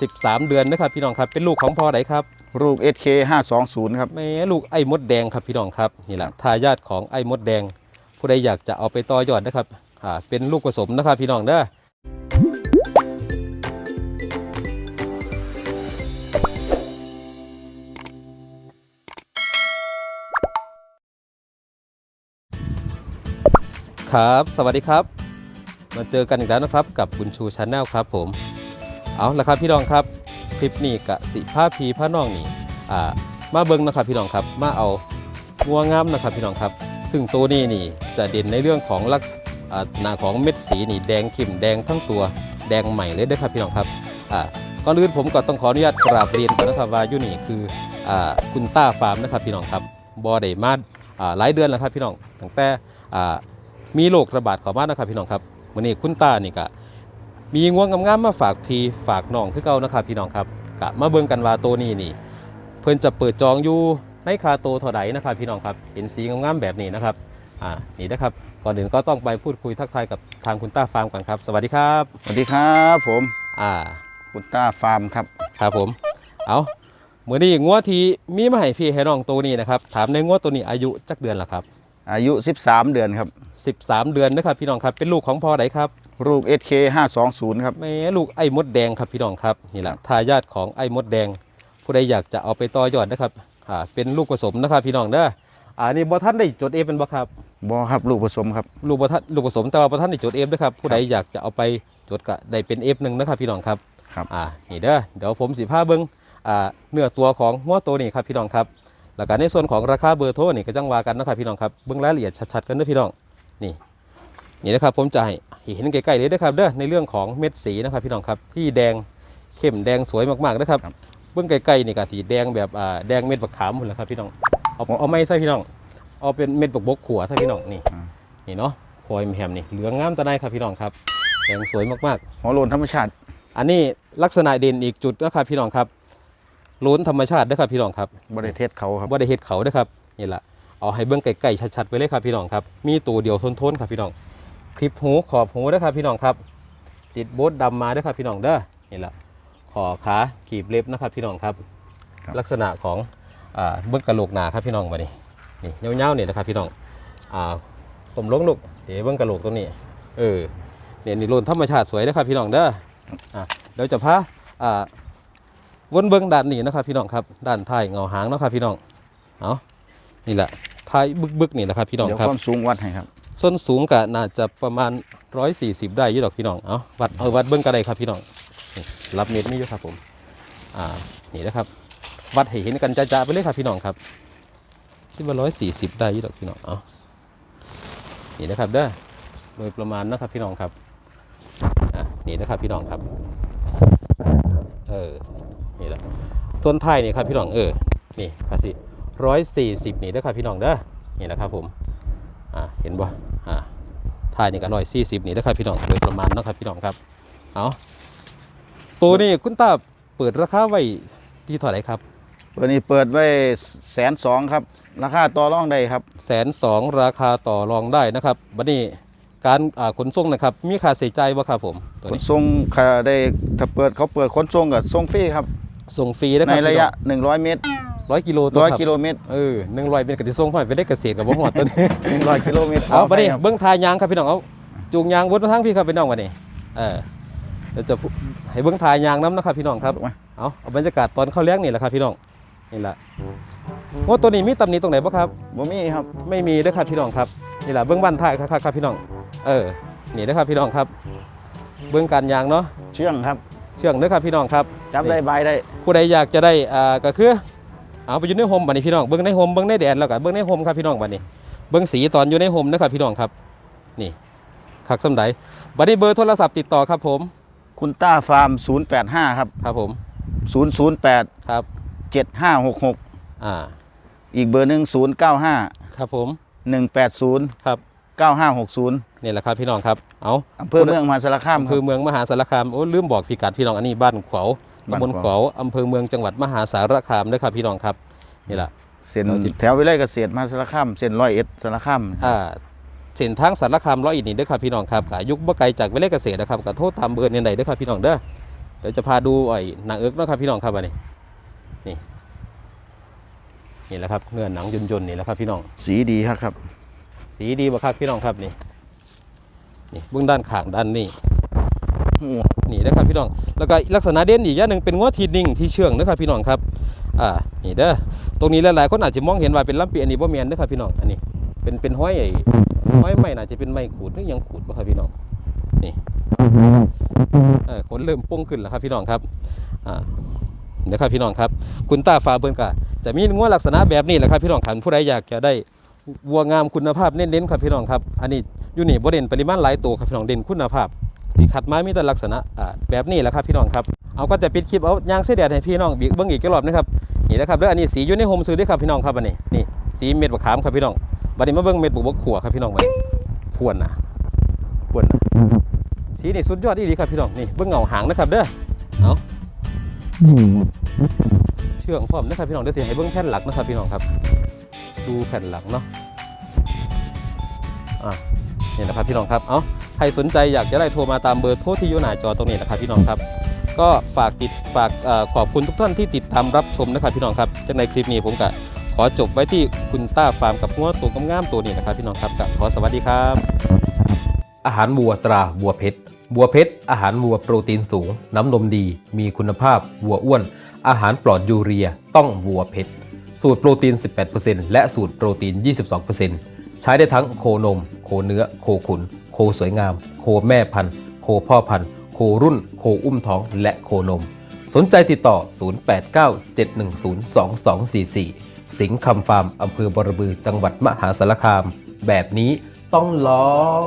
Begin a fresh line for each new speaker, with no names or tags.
13 เดือนนะครับพี่น้องครับเป็นลูกของพ่อไหนครับ
ลูก SK 520ครับ
แม่ลูกไอ้มดแดงครับพี่น้องครับนี่แหละทายาทของไอ้มดแดง ผู้ใดอยากจะเอาไปต่อยอดนะครับอ่าเป็นลูกผสมนะครับพี่น้องเด้อครับ สวัสดีครับ มาเจอกันอีกแล้วนะครับกับบุญชูชาแนลครับผม เอาละครับพี่น้องครับคลิปนี้กะสิผ้าพีผ้าน้องนี่อ่ามาเบิ้งนะครับพี่น้องครับมาเอางัวงามนะครับพี่น้องครับ ซึ่งตัวนี้นี่จะเด่นในเรื่องของลักษณะของเม็ดสีนี่แดงข้มแดงทั้งตัวแดงใหม่เลยเด้อครับพี่น้องครับอ่าก่อนอื่นผมก็ต้องขออนุญาตกราบเรียนก่อนนะครับว่ายู่นี่คืออ่าคุณต้าฟาร์มนะครับพี่น้องครับบอได้มาอ่าหลายเดือนแล้วครับพี่น้องตั้งแต่มีโรคระบาดเข้ามานะครับพี่น้องครับวันนี้คุณต้านี่ก็ มีง่วงงามๆมาฝากพี่ฝากน้องคือเก่านะครับพี่น้องครับกะมาเบิ่งกันว่าตัวนี้นี่ เพิ่นจะเปิดจองอยู่ในคาโตเท่าใดนะครับพี่น้องครับเห็นสีงามๆแบบนี้นะครับอ่านี่นะครับก่อนอื่นก็ต้องไปพูดคุยทักทายกับทางคุณต้าฟาร์มก่อนครับ สวัสดีครับ
สวัสดีครับผม
อ่า
คุณต้าฟาร์มครับ
ครับผมเอาเมื่อนี้งัวที่มีมาให้พี่ให้น้องตัวนี้นะครับถามในงัวตัวนี้อายุจักเดือนละครั
อายุ 13 เดือนครับ
บ13 เดือนนะครับพี่น้องครับเป็นลูกของพ่อไหนครับ
ลูก SK 520 ครับ
แม่ลูกไอ้มดแดงครับพี่น้องครับนี่แหละทายาทของไอ้มดแดง ผู้ใดอยากจะเอาไปต่อยอดนะครับอ่าเป็นลูกผสมนะครับ พี่น้องเด้ออ่านี่บ่ท่านได้จดเอฟเป็นบ่ครับ
บอครับลูกผสมครับ
ลูกบ่ท่านลูกผสมแต่ว่าบ่ท่านได้จดเอฟด้วยครับผู้ใดอยากจะเอาไปจดก็ได้เป็นเอฟหนึ่งนะครับพี่น้องครับ
ครับ
อ่านี่เด้อเดี๋ยวผมสิพาเบิ่งอ่าเนื้อตัวของหัวตัวนี้ครับพี่น้องครับแล้วก็ในส่วนของราคาเบอร์โทรนี่ก็จังว่ากันนะครับพี่น้องครับเบิ่งรายละเอียดชัดๆกันเด้อพี่น้องนี่ นี่นะครับผมจะให้ เห็นใกล้ๆเลยนะครับเด้อในเรื่องของเม็ดสีนะครับพี่น้องครับที่แดงเข้มแดงสวยมากๆนะครับเบื้องไกลๆนี่ก็สีแดงแบบอ่าแดงเม็ดบักขามหมดแล้วครับพี่น้องเอาเอาไม่ใช่พี่น้อง เอาเป็นเม็ดบักบกขัวใช่พี่น้องนี่
อ่า
นี่เนาะคอยแฮมนี่เหลืองงามตะไนครับพี่น้องครับแดงสวยมาก
หัวโลนธรรมชาติ
ๆอันนี้ลักษณะเด่นอีกจุดนะครับพี่น้องครับล้นธรรมชาตินะครับพี่น้องครับ
บริเทศเขาครับ
ว่าได้เห็ดเขาเด้อครับนี่แหละเอาให้เบื้องไกลๆชัดๆไปเลยครับพี่น้องครับมีตัวเดียวทนๆครับพี่น้อง คลิปหูขอบหูเด้อครับพี่น้องครับ ติดโบทดำมาเด้อครับพี่น้องเด้อนี่แหละขอขาขีบเล็บนะครับพี่น้องครับ
ครับ
ลักษณะของอ่าเบื้องกระโหลกหนาครับพี่น้องมานี่นี่เงาๆเนี่ยนะครับพี่น้องอ่าผมลงลูกเดี๋ยวเบื้องกระโหลกตรงนี้ เออเนี่ยนี่โลนธรรมชาติสวยนะครับพี่น้องเด้ออะเดี๋ยวจะพาอ่าวนเบื้องด้านนี้นะครับพี่น้องครับด้านท้ายเงาหางเนาะครับพี่น้องเอานี่แหละท้ายบึกๆนี่แหละครับพี่น้อง
เดี๋ยว
ครับ
ความสูงวัดให้ครับ
ส้นสูงก็น่าจะประมาณ 140 ได้ยี่ดอกพี่น้อง เอาวัดเอาวัดเบิ้งกระไดครับพี่น้อง รับเมตรนี่อยู่ครับผม อ่า นี่นะครับ วัดให้เห็นกันจ้าๆไปเลยครับพี่น้องครับที่ว่า140 ได้ยี่ดอกพี่น้อง เอานี่นะครับเด้อ โดยประมาณนะครับพี่น้องครับ อะนี่นะครับพี่น้องครับ เออ นี่แหละต้นไทายนี่ครับพี่น้อง เออ นี่ภาษี140 นี่เด้อครับพี่น้องเด้อ นี่แหละครับผม อ่าเห็นบ่อ่าถ่ายนี่ก็ร้อยสี่สิบนี่นะครับพี่น้องโดยประมาณเนาะครับพี่น้องครับเอาตัวนี้คุณตาเปิดราคาไว้ที่เท่าไหร่ครับ
ตัวนี้เปิดไว้แสนสองครับ ราคาต่อรองได้ครับ
แสนสองราคาต่อรองได้นะครับบัดนี้การอ่าขนส่งนะครับ มีค่าเสียใจบ่ครับผมตัว
ขน
นี้
ส่งค่าได้ถ้าเปิดเขาเปิดขนส่งกับส่งฟรีครับ
ส่งฟรีนะค
ใน
รับ
ระยะ 100 เมตร
ร้อยกิโลตัว
100
ครับ
กิโลเมตร
เออหนึ่งร้อยเป็นกติส่งห้อยไปได้เกษตรกับบ่หอดตัวนี้
100กิโลเมตร
เอาบัดนี้
ครับ
เบิ้งทายยางครับพี่น้องเอาจูงยางวนมาทางพี่ครับพี่น้องวันนี้เออเดี๋ยวจะพูให้เบิ้งทายยางน้ำนะครับพี่น้องครับ
มา
เอาเอาบรรยากาศตอนเข้าเลี้ยงนี่แหละครับพี่น้องนี่แหละว่าตัวนี้มีตำหนิตรงไหนบ้างครับ
บ่มีครับ
ไม่มีเด้อครับพี่น้องครับนี่แหละเบื้องบ้านท้ายครับครับพี่น้องเออนี่เด้อครับพี่น้องครับ เบื้องการยางเนาะ
เชื่องครับ
เชื่องเด้อครับพี่น้องครับ
จับได้บายได้
ผู้ใดอยากจะได้อ่าก็คือ เอาไปอยู่ในโฮมบัดนี้พี่น้องเบื้องในโฮมเบื้องในแดดแล้วก็เบื้องในโฮมครับพี่น้องบัดนี้เบื้องสีตอนอยู่ในโฮมนะครับพี่น้องครับ นี่คักสำไดบัดนี้เบอร์โทรศัพท์ติดต่อครับผม
คุณต้าฟาร์ม 085 ครับ
ครับผม
008
ครับ
7566
อ่า
อีกเบอร์หนึ่ง095
ครับผม
180
ครับ
9560
นี่แหละครับพี่น้องครับ เอา
อำเภอเมืองมหาสารคาม
อำ
ค
เภ
รั
อบเมืองมหาสารคามโอ้ลืมบอกพิกัดพี่น้องอันนี้บ้านขวาว
บ้าน
ตำบล
ขวาว
ขวาวอำเภอเมืองจังหวัดมหาสารคามด้วยครับพี่น้องครับนี่แหละ
เส้น
เราติด
แถววิไลเกษตรมหาสารคามเส้นร้อยเอ็ดสารคาม
อ่าเส้นทางสารคามร้อยอิดนี่ด้วยครับพี่น้องครับกายุคบ่ไกลจากวิเลยเกษตรนะครับก็โทษตามเบอร์ในไหนด้วยครับพี่น้องเด้อดี๋ยวจะพาดูไอ้หนังเอิกเนาะครับพี่น้องครับอันนี้นี่นี่แหละครับเนื้อหนังยนๆนี่แหละครับพี่น้อง
สีดีครับครับ
สีดีบ่ครับพี่น้องครับนี่นี่เบื้องด้านข้างด้านนี้ นี่นะครับพี่น้อง แล้วก็ลักษณะเด่นอีกอย่างหนึ่งเป็นงวทีนิ่งที่เชื่องนะครับพี่น้องครับ อ่า นี่เด้อ ตรงนี้หลายๆคนอาจจะมองเห็นว่าเป็นลำปีอันนี้บ่แม่นเด้อครับพี่น้อง อันนี้ เป็นเป็นห้อยไอ้ห้อยไม้น่าจะเป็นไม้ขูดหรือยังขูดบ่ครับพี่น้อง นี่เออขนเริ่มป่งขึ้นแล้วครับพี่น้องครับ อ่าเดี๋ยวครับพี่น้องครับ คุณตาฟ้าเบิ่นก็จะมีงวลักษณะแบบนี้แหละครับพี่น้องคันผู้ใดอยากจะได้วัวงามคุณภาพเน้นๆครับพี่น้องครับ อันนี้อยู่นี่บ่เด่นปริมาณหลายตัวครับพี่น้องเด่นคุณภาพ ที่ขัดไมามีแต่ลักษณะแบบนี้แหละครับพี่น้องครับเอาก็จะปิดคลิปเอายางเส้นแดดให้พี่น้องบีเบิ่งอีกรอบนะครับนี่นะครับแล้วอันนี้สีอยู่ในโฮมซื้อด้วยครับพี่น้องครับอันนี้นี่สีเม็ดบักขามครับพี่น้องบัดนี้มาเบิ่งเม็ดบุกบกขัวครับพี่น้องบัดนี้พวนนะพวนนะสีนี่สุดยอดอีหลีครับพี่น้องนี่เบิ่งเงาหางนะครับเด้อเอาเชื่องพร้อมนะครับพี่น้องเดี๋ยวสิให้เบิ่งแผ่นหลักนะครับพี่น้องครับ ดูแผ่นหลังเนาะอะนี่นะครับพี่น้องครับเอา ใครสนใจอยากจะได้โทรมาตามเบอร์โทรที่อยู่หน้าจอตรงนี้นะครับพี่น้องครับ ก็ฝากติดฝากอขอบคุณทุกท่านที่ติดตามรับชมนะครับพี่น้องครับจากในคลิปนี้ผมก็ขอจบไว้ที่คุณต้าฟาร์มกับงัวตัวงามๆตัวนี้นะครับพี่น้องครับก็ขอสวัสดีครับ อาหารวัวตราวัวเพชรวัวเพชรอาหารวัวโปรตีนสูง น้ำนมดี มีคุณภาพวัวอ้วน อาหารปลอดยูเรีย ต้องวัวเพชรสูตรโปรตีน 18%และสูตรโปรตีน 22%ใช้ได้ทั้งโคนม โคเนื้อ โคขุน โคสวยงาม โคแม่พันธุ์ โคพ่อพันธุ์ โครุ่น โคอุ้มท้อง และโคนม สนใจติดต่อ 0897102244 สิงห์คำฟาร์มอำเภอบรบือจังหวัดมหาสารคาม แบบนี้ต้องลอง